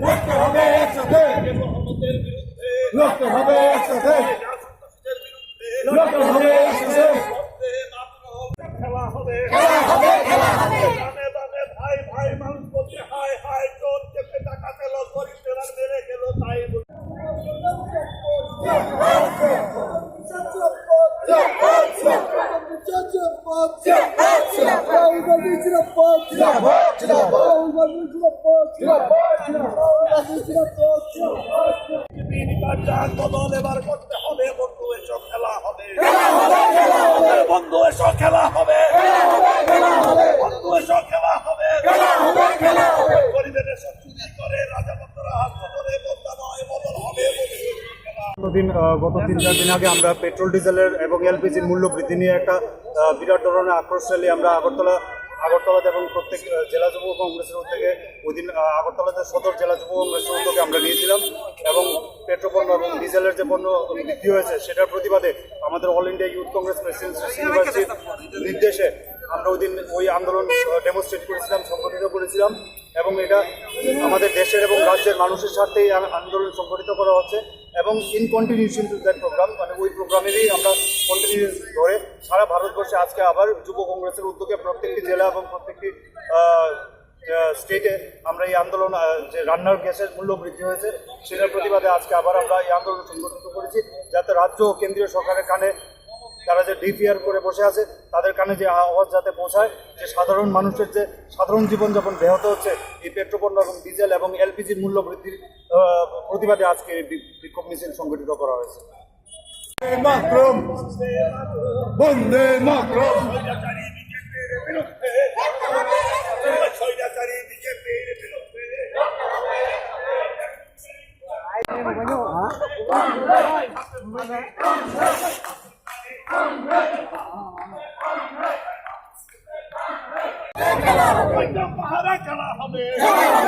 লড়তে হবে একসাথে লড়তে হবে একসাথে লড়তে হবে একসাথে খেলা হবে খেলা হবে ভাই ভাই মানুষ বলছে হাই হাই চোর। তিনবার চার বদল এবার করতে হবে বন্ধু এসো খেলা হবে বন্ধু এসো খেলা হবে বন্ধু এসো খেলা হবে গরিবের এসো চুরি করে হবে গতদিন গত তিন চার দিন আগে আমরা পেট্রোল, ডিজেলের এবং এলপিজির মূল্য বৃদ্ধি নিয়ে একটা বিরাট ধরনের আক্রোশ আমরা আগরতলা আগরতলাতে এবং প্রত্যেক জেলা যুব কংগ্রেসের উদ্যোগে ওই দিন আগরতলাতে সদর জেলা যুব কংগ্রেসের উদ্যোগে আমরা নিয়েছিলাম এবং পেট্রোল পণ্য এবং ডিজেলের যে পণ্য বৃদ্ধি হয়েছে, সেটার প্রতিবাদে আমাদের অল ইন্ডিয়া ইউথ কংগ্রেস ইউনিভার্সিটির নির্দেশে আমরা ওই দিন ওই আন্দোলন ডেমনস্ট্রেট করেছিলাম, সংগঠিত করেছিলাম এবং এটা আমাদের দেশের এবং রাজ্যের মানুষের স্বার্থে এই আন্দোলন সংগঠিত করা হচ্ছে এবং in continuation to that programme মানে ওই প্রোগ্রামেরই আমরা কন্টিনিউ ধরে সারা ভারতবর্ষে আজকে আবার যুব কংগ্রেসের উদ্যোগে প্রত্যেকটি জেলা এবং প্রত্যেকটি স্টেটে আমরা এই আন্দোলন যে রান্নার গ্যাসের মূল্য বৃদ্ধি হয়েছে, সেটার প্রতিবাদে আজকে আবার আমরা এই আন্দোলন সংগঠিত করেছি, যাতে রাজ্য ও কেন্দ্রীয় সরকারের কানে তারা যে ডিপিআর করে বসে আছে, তাদের কানে যে আওয়াজ যাতে পৌঁছায়, যে সাধারণ মানুষের যে সাধারণ জীবনযাপন ব্যাহত হচ্ছে, এই পেট্রোপণ্য এবং ডিজেল এবং এলপিজির মূল্য বৃদ্ধির প্রতিবাদে আজকে বিক্ষোভ মিছিল সংগঠিত করা হয়েছে। Macron. Bonde Macron. Kala kala hame.